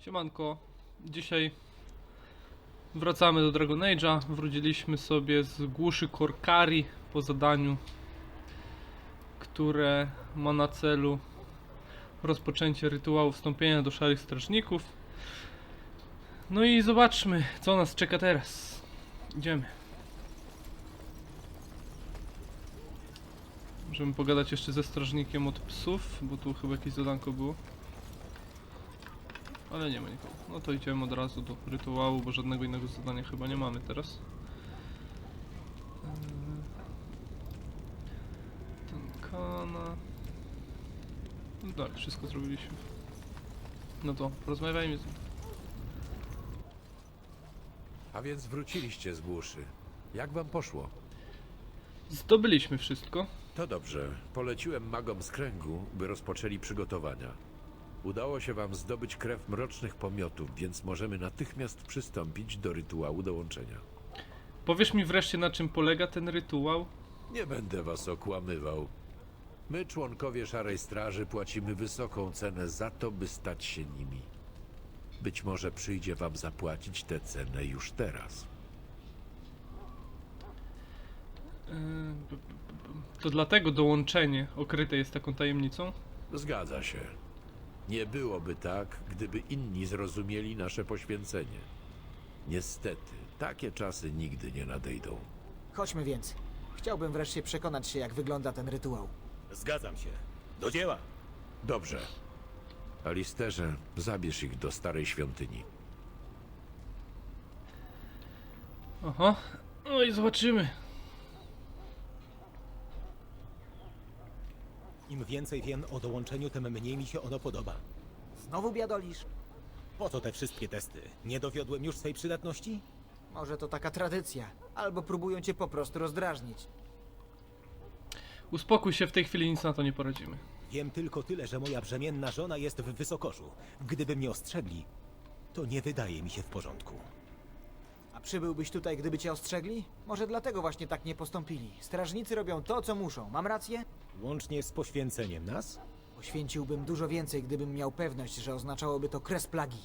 Siemanko, dzisiaj wracamy do Dragon Age'a. Wróciliśmy sobie z głuszy Korkari po zadaniu, które ma na celu rozpoczęcie rytuału wstąpienia do Szarych Strażników. No i zobaczmy, co nas czeka teraz. Idziemy. Możemy pogadać jeszcze ze strażnikiem od psów, bo tu chyba jakieś zadanko było. Ale nie ma nikogo. No to idziemy od razu do rytuału, bo żadnego innego zadania chyba nie mamy teraz. Tankana. No tak, wszystko zrobiliśmy. No to porozmawiajmy z nim. A więc wróciliście z głuszy. Jak wam poszło? Zdobyliśmy wszystko. To dobrze. Poleciłem magom z kręgu, by rozpoczęli przygotowania. Udało się wam zdobyć krew mrocznych pomiotów, więc możemy natychmiast przystąpić do rytuału dołączenia. Powiesz mi wreszcie na czym polega ten rytuał? Nie będę was okłamywał. My, członkowie Szarej Straży, płacimy wysoką cenę za to, by stać się nimi. Być może przyjdzie wam zapłacić tę cenę już teraz. Yy, b- b- b- To dlatego dołączenie okryte jest taką tajemnicą? Zgadza się. Nie byłoby tak, gdyby inni zrozumieli nasze poświęcenie. Niestety, takie czasy nigdy nie nadejdą. Chodźmy więc. Chciałbym wreszcie przekonać się, jak wygląda ten rytuał. Zgadzam się. Do dzieła. Dobrze. Alisterze, zabierz ich do starej świątyni. Aha. No i zobaczymy. Im więcej wiem o dołączeniu, tym mniej mi się ono podoba. Znowu biadolisz? Po co te wszystkie testy? Nie dowiodłem już swej przydatności? Może to taka tradycja, albo próbują cię po prostu rozdrażnić. Uspokój się, w tej chwili nic na to nie poradzimy. Wiem tylko tyle, że moja brzemienna żona jest w Wysokorzu. Gdyby mnie ostrzegli, to nie wydaje mi się w porządku. A przybyłbyś tutaj, gdyby cię ostrzegli? Może dlatego właśnie tak nie postąpili. Strażnicy robią to, co muszą. Mam rację? Łącznie z poświęceniem nas? Poświęciłbym dużo więcej, gdybym miał pewność, że oznaczałoby to kres plagi.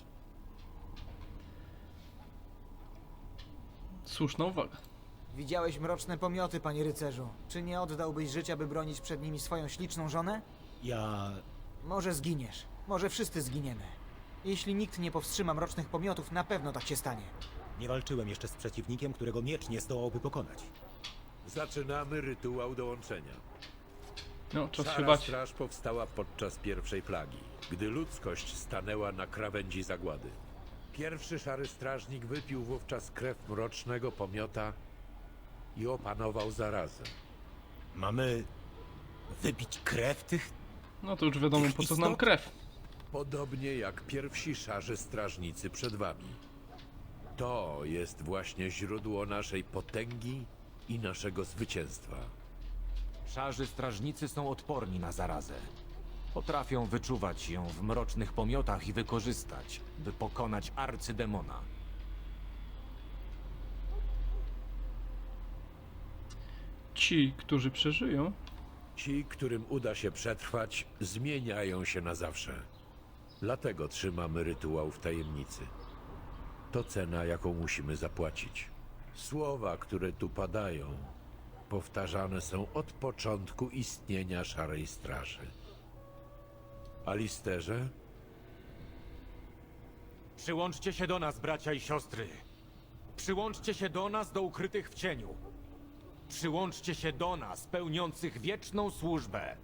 Słuszna uwaga. Widziałeś mroczne pomioty, panie rycerzu. Czy nie oddałbyś życia, by bronić przed nimi swoją śliczną żonę? Ja... Może zginiesz. Może wszyscy zginiemy. Jeśli nikt nie powstrzyma mrocznych pomiotów, na pewno tak się stanie. Nie walczyłem jeszcze z przeciwnikiem, którego miecz nie zdołałby pokonać. Zaczynamy rytuał dołączenia. No, czas się Szara bać. Straż powstała podczas pierwszej plagi, gdy ludzkość stanęła na krawędzi zagłady. Pierwszy szary strażnik wypił wówczas krew mrocznego pomiota i opanował zarazę. Mamy... wypić krew tych... No to już wiadomo po co nam Istot? krew. Podobnie jak pierwsi szarzy strażnicy przed wami. To jest właśnie źródło naszej potęgi i naszego zwycięstwa. Szarzy strażnicy są odporni na zarazę. Potrafią wyczuwać ją w mrocznych pomiotach i wykorzystać, by pokonać arcydemona. Ci, którzy przeżyją, Ci, którym uda się przetrwać, zmieniają się na zawsze. Dlatego trzymamy rytuał w tajemnicy. To cena, jaką musimy zapłacić. Słowa, które tu padają, powtarzane są od początku istnienia Szarej Straży. Alisterze, Przyłączcie się do nas, bracia i siostry. Przyłączcie się do nas, do ukrytych w cieniu. Przyłączcie się do nas, pełniących wieczną służbę.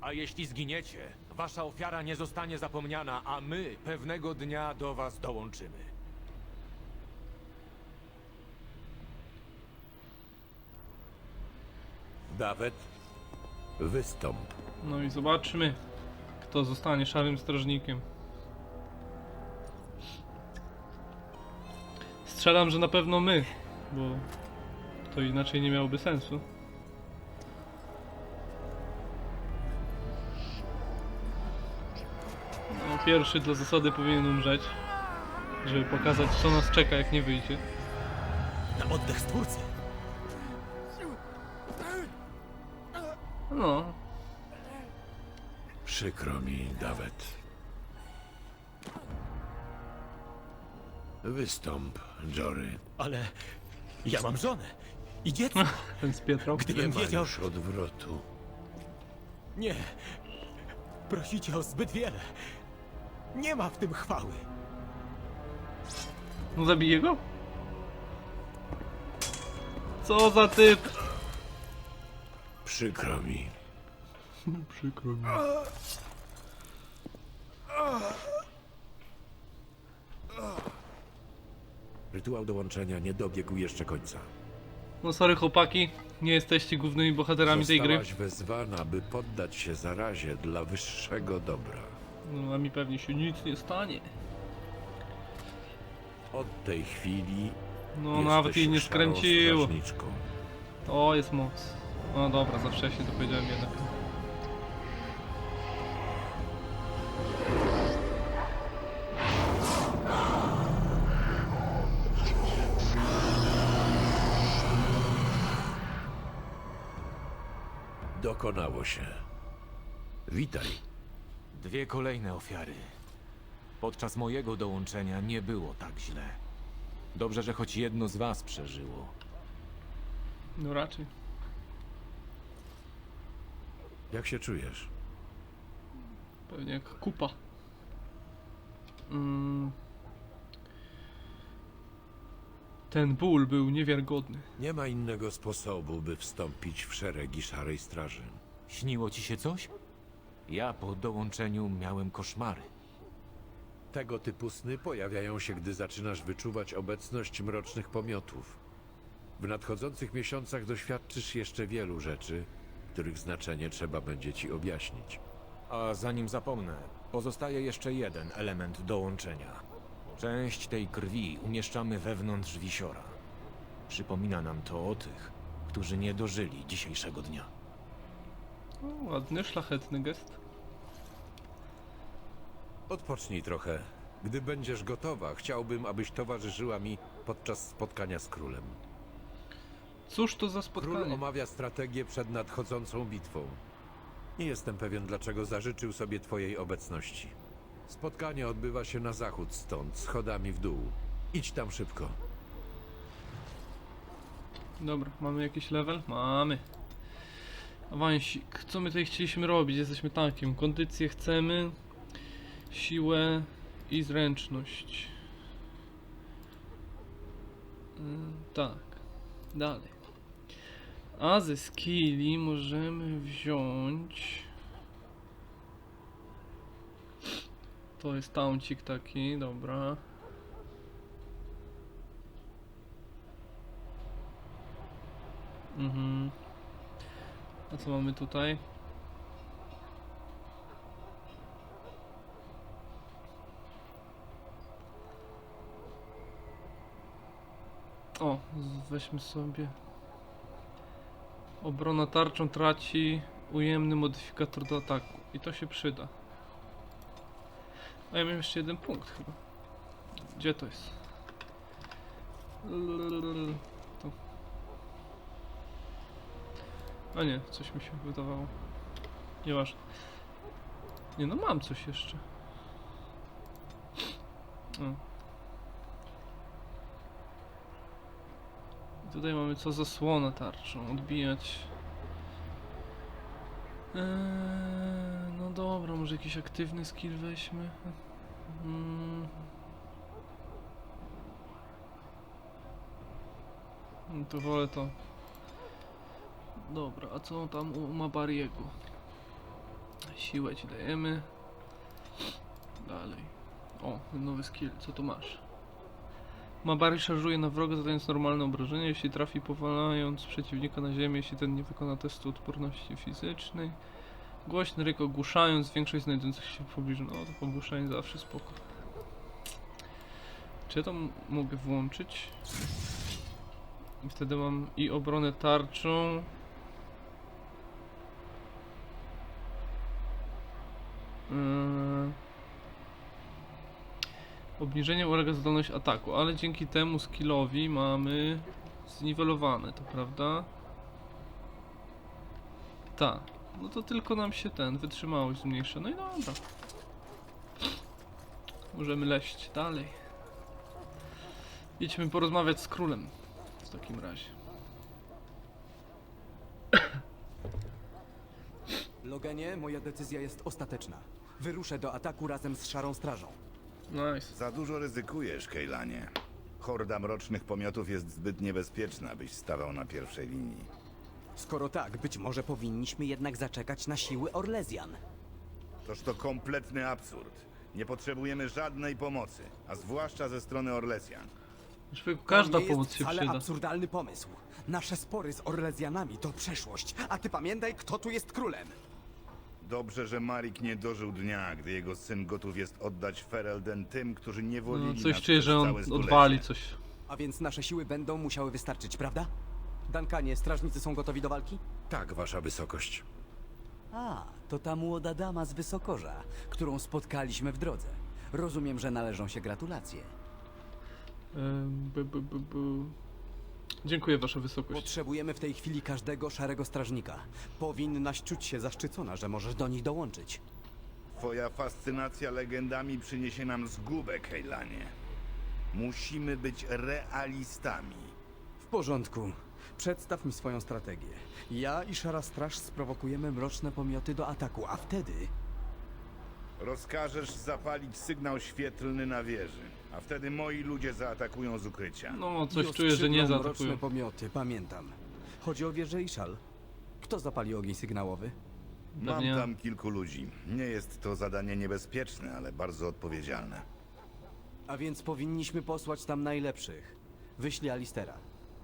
A jeśli zginiecie, wasza ofiara nie zostanie zapomniana, a my pewnego dnia do was dołączymy. Dawet, wystąp. no i zobaczmy, kto zostanie szarym strażnikiem. Strzelam, że na pewno my, bo to inaczej nie miałoby sensu. Pierwszy dla zasady powinien umrzeć, żeby pokazać co nas czeka jak nie wyjdzie. Na oddech stwórcy. Przykro mi, Dawet. Wystąp, Jory. Ale ja mam żonę i dziecko. Ten z Pietrą. Nie Gdybym ma wiedział... już odwrotu. Nie. Prosicie o zbyt wiele. Nie ma w tym chwały. No zabije go? Co za typ? Przykro mi. Przykro mi. Rytuał dołączenia nie dobiegł jeszcze końca. No sorry chłopaki, nie jesteście głównymi bohaterami tej gry. Zostałaś wezwana, by poddać się zarazie dla wyższego dobra. No a mi pewnie się nic nie stanie. Od tej chwili No nawet jej nie skręciło. To jest moc. No dobra, za wcześnie to powiedziałem jednak. Dokonało się. Witaj. Dwie kolejne ofiary. Podczas mojego dołączenia nie było tak źle. Dobrze, że choć jedno z was przeżyło. No raczej. Jak się czujesz? Pewnie jak kupa. Mm. Ten ból był niewiarygodny. Nie ma innego sposobu, by wstąpić w szeregi Szarej Straży. Śniło ci się coś? Ja po dołączeniu miałem koszmary. Tego typu sny pojawiają się, gdy zaczynasz wyczuwać obecność mrocznych pomiotów. W nadchodzących miesiącach doświadczysz jeszcze wielu rzeczy, których znaczenie trzeba będzie ci objaśnić. A zanim zapomnę, pozostaje jeszcze jeden element dołączenia. Część tej krwi umieszczamy wewnątrz wisiora. Przypomina nam to o tych, którzy nie dożyli dzisiejszego dnia. Ładny, szlachetny gest. Odpocznij trochę. Gdy będziesz gotowa, chciałbym, abyś towarzyszyła mi podczas spotkania z królem. Cóż to za Król spotkanie? omawia strategię przed nadchodzącą bitwą. Nie jestem pewien, dlaczego zażyczył sobie twojej obecności. Spotkanie odbywa się na zachód stąd, schodami w dół. Idź tam szybko. Dobra, mamy jakiś level? Mamy. Awansik. Co my tutaj chcieliśmy robić? Jesteśmy tankiem. Kondycję chcemy. Siłę i zręczność. Ym, tak. Dalej. A ze skilli możemy wziąć... To jest tauncik taki, dobra. Mhm. A co mamy tutaj? O, weźmy sobie. Obrona tarczą traci ujemny modyfikator do ataku. I to się przyda. A ja mam jeszcze jeden punkt chyba. Gdzie to jest? Lululul. Tu. A nie, coś mi się wydawało. Nieważne. Nie no, mam coś jeszcze. I tutaj mamy co zasłona tarczą, odbijać. Eee, no dobra, może jakiś aktywny skill weźmy. Mm. No to wolę to. Dobra, a co tam u Mabariego? Siłę ci dajemy. Dalej. O, nowy skill, co tu masz? Mabari szarżuje na wroga zadając normalne obrażenia, jeśli trafi powalając przeciwnika na ziemię, jeśli ten nie wykona testu odporności fizycznej. Głośny ryk ogłuszając większość znajdujących się w pobliżu. No to ogłuszanie zawsze spoko. Czy ja to mogę włączyć? I wtedy mam i obronę tarczą. Obniżenie ulega zdolność ataku, ale dzięki temu skillowi mamy zniwelowane, to prawda? Tak. No to tylko nam się ten wytrzymałość zmniejsza. No i dobra. Możemy leść dalej. Idźmy porozmawiać z królem. W takim razie. Logenie, moja decyzja jest ostateczna. Wyruszę do ataku razem z Szarą Strażą. Nice. Za dużo ryzykujesz, Kejlanie. Horda mrocznych pomiotów jest zbyt niebezpieczna, byś stawał na pierwszej linii. Skoro tak, być może powinniśmy jednak zaczekać na siły Orlezjan. Toż to kompletny absurd. Nie potrzebujemy żadnej pomocy, a zwłaszcza ze strony Orlesjan. Człowieku, każda to nie pomoc jest się wcale przyda. absurdalny pomysł. Nasze spory z Orlezjanami to przeszłość, a ty pamiętaj, kto tu jest królem. Dobrze, że Marik nie dożył dnia, gdy jego syn gotów jest oddać Ferelden tym, którzy nie wolili No, nas coś czuję, przez że on całe stulecie. odwali coś. A więc nasze siły będą musiały wystarczyć, prawda? Dankanie, strażnicy są gotowi do walki? Tak, wasza wysokość. A, to ta młoda dama z Wysokorza, którą spotkaliśmy w drodze. Rozumiem, że należą się gratulacje. Ym, bu, bu, bu, bu. Dziękuję, wasza wysokość. Potrzebujemy w tej chwili każdego szarego strażnika. Powinnaś czuć się zaszczycona, że możesz do nich dołączyć. Twoja fascynacja legendami przyniesie nam zgubę, Kejlanie. Musimy być realistami. W porządku. Przedstaw mi swoją strategię. Ja i Szara Straż sprowokujemy mroczne pomioty do ataku, a wtedy Rozkażesz zapalić sygnał świetlny na wieży, a wtedy moi ludzie zaatakują z ukrycia. No, coś czuję, że nie zaatakują. mroczne pomioty, pamiętam. Chodzi o wieżę i szal. Kto zapali ogień sygnałowy? Mam Pewnie- tam kilku ludzi. Nie jest to zadanie niebezpieczne, ale bardzo odpowiedzialne. A więc powinniśmy posłać tam najlepszych. Wyślij Alistera.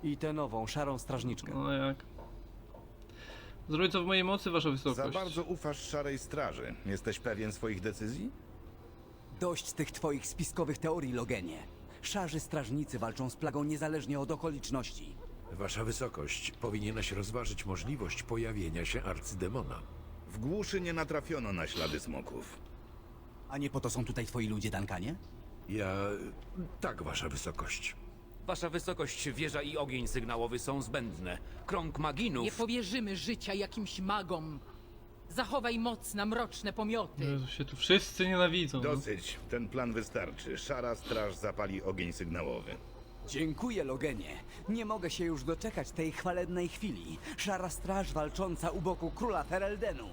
I tę nową, szarą strażniczkę. No jak? Zrobię co w mojej mocy, wasza wysokość. Za bardzo ufasz szarej straży. Jesteś pewien swoich decyzji? Dość tych twoich spiskowych teorii, Logenie. Szarzy strażnicy walczą z plagą niezależnie od okoliczności. Wasza wysokość, powinieneś rozważyć możliwość pojawienia się arcydemona. W głuszy nie natrafiono na ślady smoków. A nie po to są tutaj twoi ludzie, Dankanie? Ja... tak, wasza wysokość. Wasza wysokość, wieża i ogień sygnałowy są zbędne. Krąg maginów... Nie powierzymy życia jakimś magom. Zachowaj moc na mroczne pomioty. Jezu, się tu wszyscy nienawidzą. No. Dosyć. Ten plan wystarczy. Szara straż zapali ogień sygnałowy. Dziękuję, Logenie. Nie mogę się już doczekać tej chwalebnej chwili. Szara straż walcząca u boku króla Fereldenu.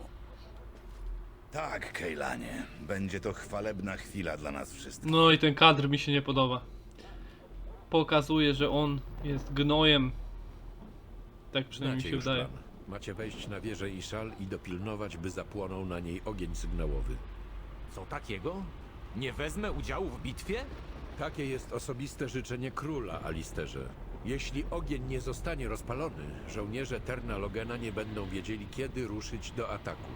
Tak, Kejlanie. Będzie to chwalebna chwila dla nas wszystkich. No i ten kadr mi się nie podoba. Pokazuje, że on jest gnojem. Tak przynajmniej mi Znacie się już wydaje. plan. Macie wejść na wieżę i szal i dopilnować, by zapłonął na niej ogień sygnałowy. Co takiego? Nie wezmę udziału w bitwie? Takie jest osobiste życzenie króla, Alisterze. Jeśli ogień nie zostanie rozpalony, żołnierze Terna Logena nie będą wiedzieli, kiedy ruszyć do ataku.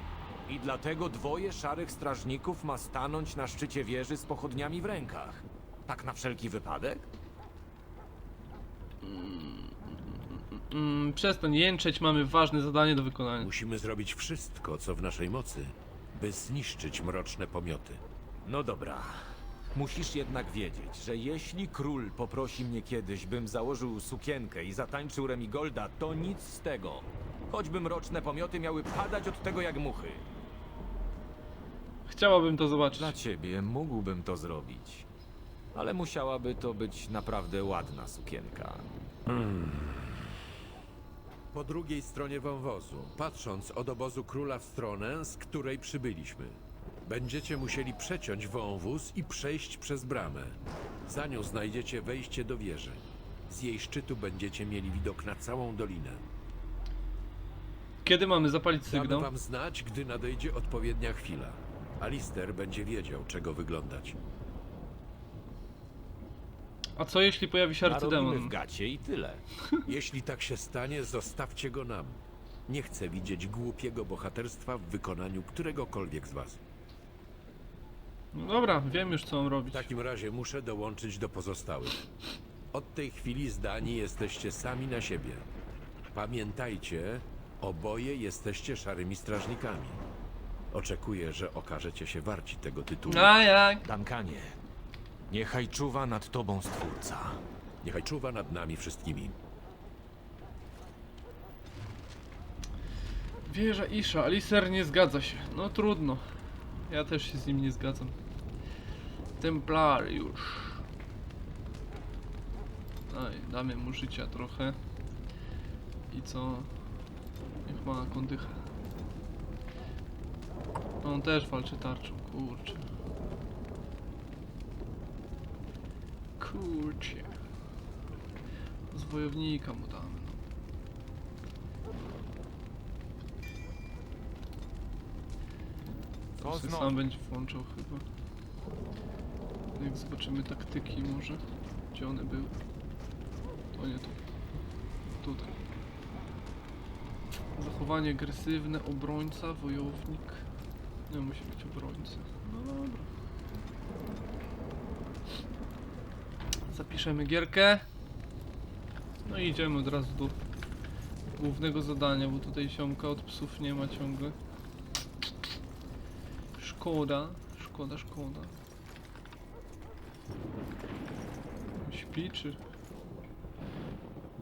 I dlatego dwoje szarych strażników ma stanąć na szczycie wieży z pochodniami w rękach. Tak na wszelki wypadek? Mm, przestań jęczeć, mamy ważne zadanie do wykonania. Musimy zrobić wszystko, co w naszej mocy, by zniszczyć mroczne pomioty. No dobra. Musisz jednak wiedzieć, że jeśli król poprosi mnie kiedyś, bym założył sukienkę i zatańczył Remigolda, to nic z tego. Choćby mroczne pomioty miały padać od tego jak muchy. Chciałabym to zobaczyć. Dla ciebie mógłbym to zrobić. Ale musiałaby to być naprawdę ładna sukienka. Po drugiej stronie wąwozu, patrząc od obozu króla w stronę, z której przybyliśmy. Będziecie musieli przeciąć wąwóz i przejść przez bramę. Za nią znajdziecie wejście do wieży. Z jej szczytu będziecie mieli widok na całą dolinę. Kiedy mamy zapalić Damy sygnał? wam znać, gdy nadejdzie odpowiednia chwila. Alister będzie wiedział, czego wyglądać. A co jeśli pojawi się Narobimy arcydemon? w gacie i tyle. Jeśli tak się stanie, zostawcie go nam. Nie chcę widzieć głupiego bohaterstwa w wykonaniu któregokolwiek z was. No dobra, wiem już co mam W robić. takim razie muszę dołączyć do pozostałych. Od tej chwili zdani jesteście sami na siebie. Pamiętajcie, oboje jesteście szarymi strażnikami. Oczekuję, że okażecie się warci tego tytułu. A jak? Dankanie, niechaj czuwa nad tobą Stwórca. Niechaj czuwa nad nami wszystkimi. Wieża Isza, Alicer nie zgadza się. No trudno. Ja też się z nim nie zgadzam. Templariusz. Daj, damy mu życia trochę. I co? Niech ma kondychę. No, On też walczy tarczą, kurczę. Kurczę. Z wojownika mu damy. No. To sam będzie włączał chyba. Jak zobaczymy taktyki może. Gdzie one były? To nie tu. Tutaj. Zachowanie agresywne, obrońca, wojownik. Nie, musi być obrońca. No dobra. Zapiszemy gierkę. No i idziemy od razu do głównego zadania, bo tutaj siomka od psów nie ma ciągle. Szkoda, szkoda, szkoda. Śpi czy...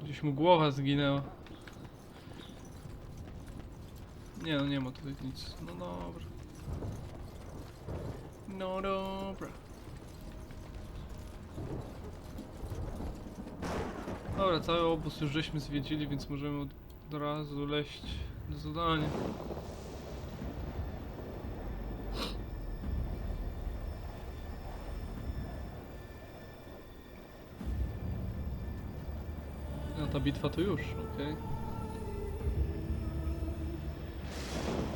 Gdzieś mu głowa zginęła. Nie no, nie ma tutaj nic. No dobra. No dobra. Dobra, cały obóz już żeśmy zwiedzili, więc możemy od razu leść do zadania. No ta bitwa to już, okej.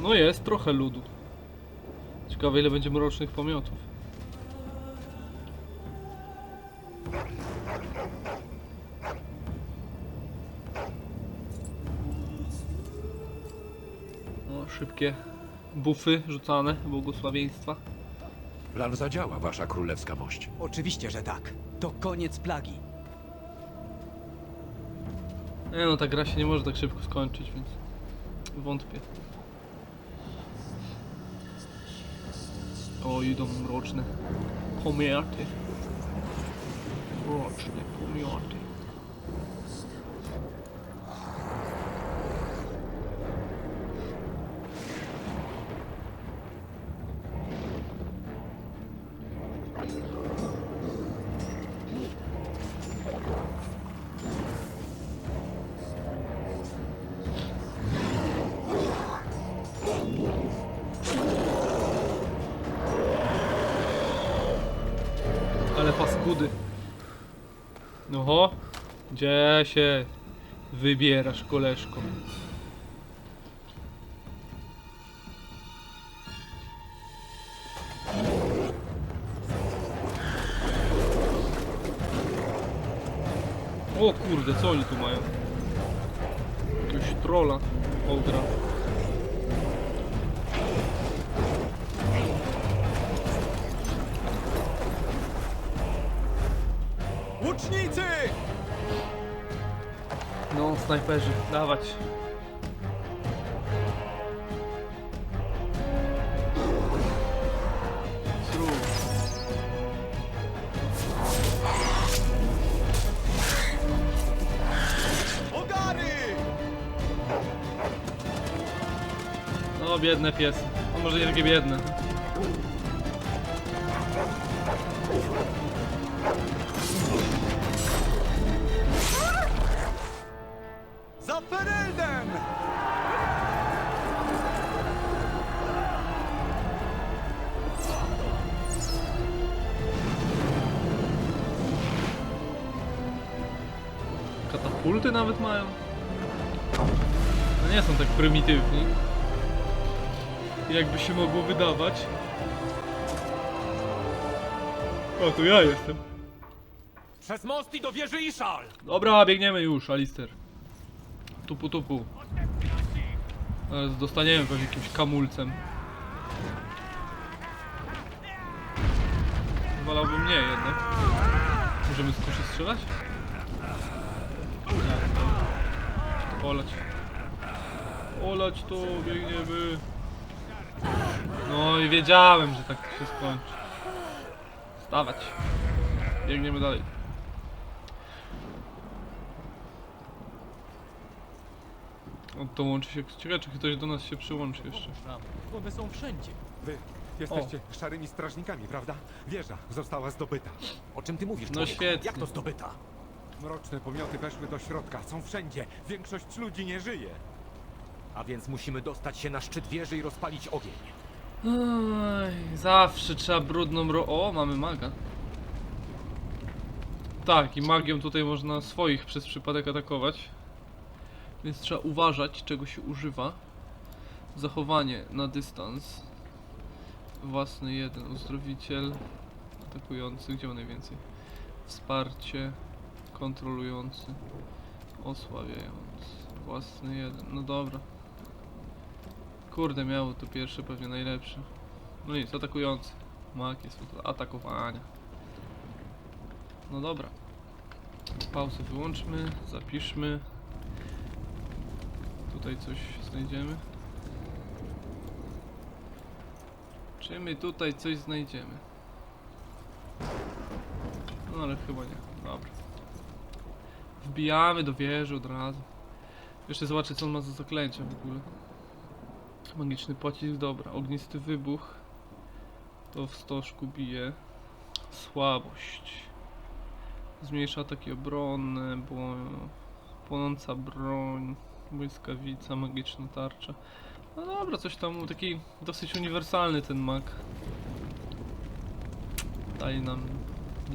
No jest trochę ludu. Ciekawe ile będzie mrocznych pomiotów. Szybkie bufy rzucane, błogosławieństwa. Plan zadziała, wasza królewska mość. Oczywiście, że tak. To koniec plagi. Nie no, ta gra się nie może tak szybko skończyć, więc wątpię. O, idą mroczne pomioty. Mroczne pomioty. Się wybierasz, koleżko? O kurde, co oni tu mają? Jakiegoś trolla, ogra. Snajperzy, dawać. Ogary! No, biedne piesy. No, może nie takie biedne. Katapulty nawet mają. No nie są tak prymitywni. Jakby się mogło wydawać. O, tu ja jestem. Przez most i do wieży Iszal! Dobra, biegniemy już, Alister. Tupu tupu. Zaraz dostaniemy pewnie jakimś kamulcem. Wolałbym nie jednak. Możemy skończyć strzelać? Nie, dobra. Olać. Olać to, biegniemy. No i wiedziałem, że tak się skończy. Stawać. Biegniemy dalej. On to łączy się. Ciekawe, czy ktoś do nas się przyłączy jeszcze. One są wszędzie. Wy jesteście szarymi strażnikami, prawda? Wieża została zdobyta. O czym ty mówisz, No człowieku? świetnie. Jak to zdobyta? Mroczne pomioty weszły do środka, są wszędzie. Większość ludzi nie żyje. A więc musimy dostać się na szczyt wieży i rozpalić ogień. Oj, zawsze trzeba brudną ro... O, mamy maga. Tak, i magią tutaj można swoich przez przypadek atakować. Więc trzeba uważać, czego się używa. Zachowanie na dystans. Własny jeden, uzdrowiciel. Atakujący, gdzie ma najwięcej? Wsparcie. Kontrolujący. Osłabiający. Własny jeden, no dobra. Kurde, miało to pierwsze pewnie najlepsze. No nic, atakujący. Mak jest od atakowania. No dobra. Pauzę wyłączmy, zapiszmy. Tutaj coś znajdziemy. Czy my tutaj coś znajdziemy? No ale chyba nie. Dobra. Wbijamy do wieży od razu. Jeszcze zobaczę co on ma za zaklęcia w ogóle. Magiczny pocisk, dobra. Ognisty wybuch. To w stożku bije. Słabość. Zmniejsza ataki obronne, bo... Płonąca broń. Błyskawica, magiczna tarcza. No dobra, coś tam taki dosyć uniwersalny ten mag. Daje nam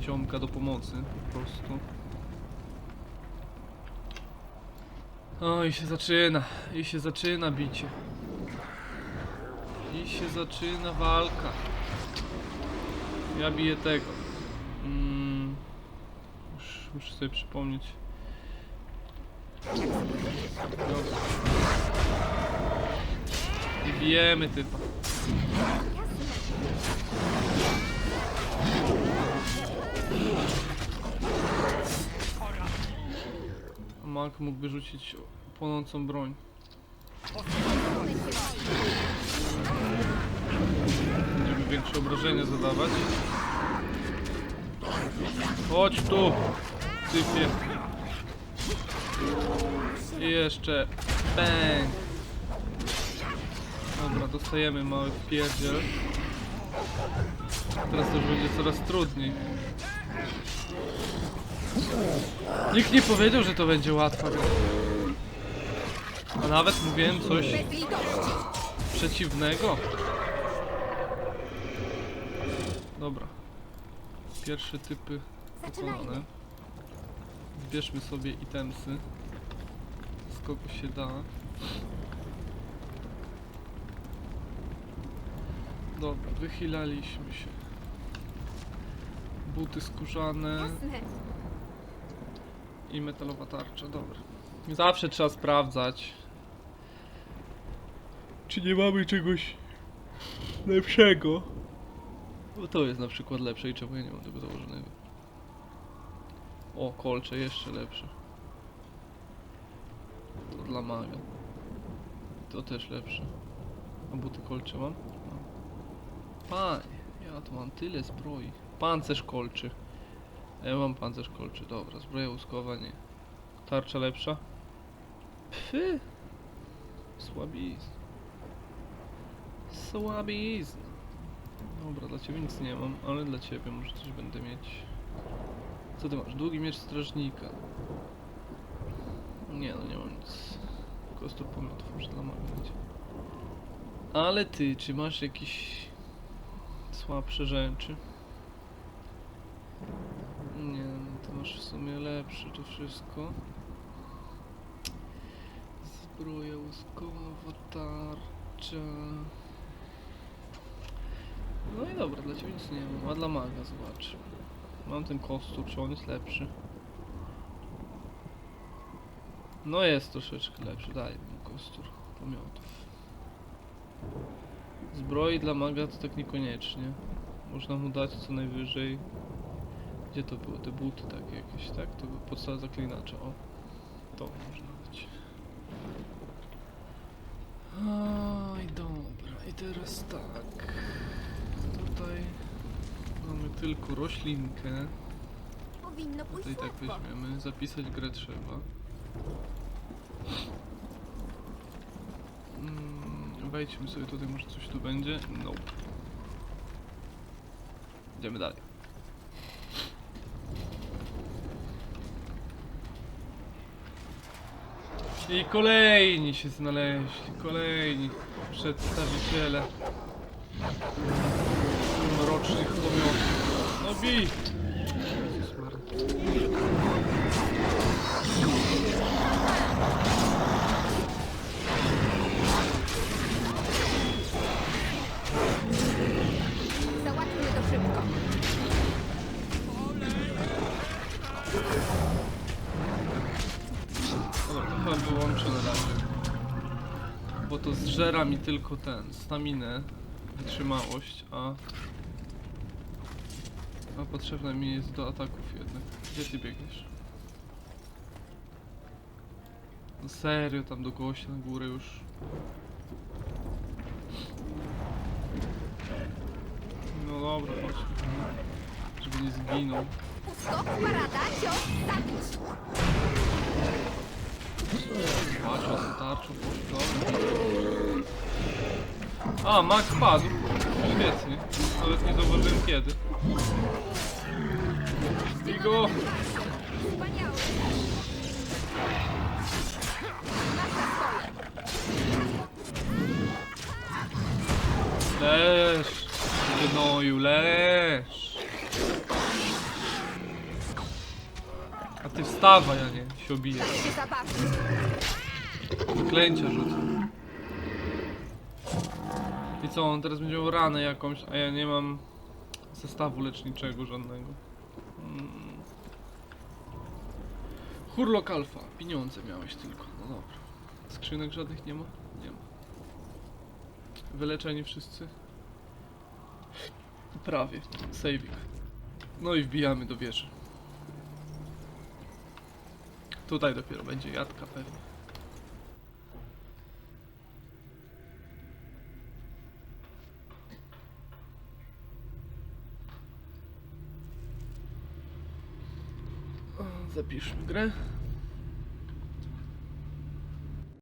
ziomka do pomocy po prostu. O i się zaczyna, i się zaczyna bicie. I się zaczyna walka. Ja biję tego. Mm, już, muszę sobie przypomnieć. Dobra. I bijemy typa. Mak mógłby rzucić płonącą broń. Będziemy większe obrażenia zadawać. Chodź tu, typie. I jeszcze bang. Dobra, dostajemy mały wpierdziel. Teraz to już będzie coraz trudniej. Nikt nie powiedział, że to będzie łatwe. A nawet mówiłem coś przeciwnego. Dobra. Pierwsze typy pokonane. Zbierzmy sobie itemsy. Z kogo się da. Dobra, wychylaliśmy się. Buty skórzane. I metalowa tarcza, dobra. Zawsze trzeba sprawdzać. Czy nie mamy czegoś lepszego? Bo to jest na przykład lepsze i czemu ja nie mam tego założonego? O, kolcze jeszcze lepsze. To dla maga. To też lepsze. A buty kolcze mam? Panie, ja tu mam tyle zbroi. Pancerz kolczy. Ja mam pancerz kolczy, dobra, zbroja łuskowa nie. Tarcza lepsza? Pfy! Słabizna. Słabizna. Dobra, dla ciebie nic nie mam, ale dla ciebie może coś będę mieć. Co ty masz? Długi miecz strażnika. Nie no, nie mam nic. Kostur pomiotów może dla mieć. Ale ty, czy masz jakieś słabsze rzeczy? Nie, no to masz w sumie lepsze to wszystko. Zbroja łuskowa, tarcza. No i dobra, dla ciebie nic nie mam, a dla maga zobacz. Mam ten kostur, czy on jest lepszy? No jest troszeczkę lepszy, daj mi kostur pomiotów. Zbroi dla maga to tak niekoniecznie. Można mu dać co najwyżej. Gdzie to były? Te buty takie jakieś, tak? To były podstawa zaklinacza, o. To można dać. Oj, dobra. I teraz tak. Tutaj mamy tylko roślinkę. Powinno pójść Tutaj tak łatwo. weźmiemy. Zapisać grę trzeba. Mm, wejdźmy sobie tutaj, może coś tu będzie. No. Idziemy dalej. I kolejni się znaleźli, kolejni przedstawiciele mrocznych pomiotów. No bij! To zżera mi tylko ten, staminę, wytrzymałość, a... A potrzebne mi jest do ataków jednak. Gdzie ty biegniesz? No serio, tam do gościa na górę już. No dobra, chodź. Żeby nie zginął. Parada, cios. Patrz, o tarczą. A, Mac padł. Świetnie. Nawet nie zauważyłem kiedy. Bigo! Wspaniały. Leż! Gnoju, leż! A ty wstawaj, a nie się zabawić. Klęcia rzucę. I co, on teraz będzie miał ranę jakąś, a ja nie mam zestawu leczniczego żadnego. Mm. Hurlok Alpha, pieniądze miałeś tylko, no dobra. Skrzynek żadnych nie ma? Nie ma. Wyleczeni wszyscy? Prawie. Saving. No i wbijamy do wieży. Tutaj dopiero będzie jadka pewnie. Zapiszmy grę.